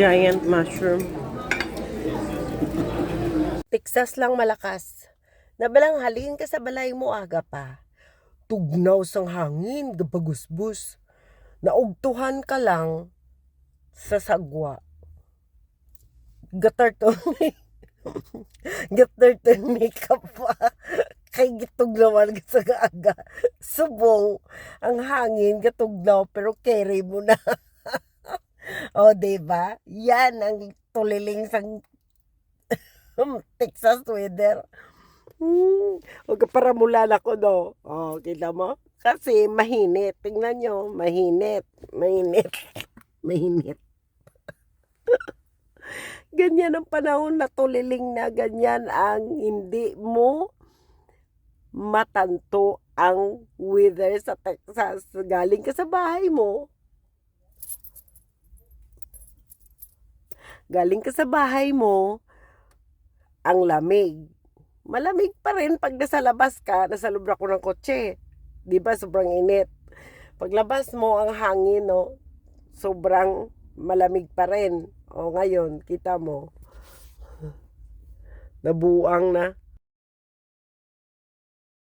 giant mushroom. Texas lang malakas. Nabalang halin ka sa balay mo aga pa. Tugnaw sang hangin, gabagusbus. Naugtuhan ka lang sa sagwa. Gatar to Gatar to makeup pa. Kay gitugnawan ka sa aga. Subong ang hangin, gatugnaw, pero carry mo na. o, diba? Yan ang tuliling sang Texas weather. Hmm, ka para mulala ko, no? Oh, kita mo? Kasi mahinit. Tingnan nyo, mahinit. Mahinit. mahinit. ganyan ang panahon na tuliling na ganyan ang hindi mo matanto ang weather sa Texas. Galing ka sa bahay mo. Galing ka sa bahay mo, ang lamig. Malamig pa rin pag nasa labas ka, nasa lubra ko ng kotse. Di ba, sobrang init. Paglabas mo, ang hangin, no, sobrang malamig pa rin. O ngayon, kita mo, nabuang na.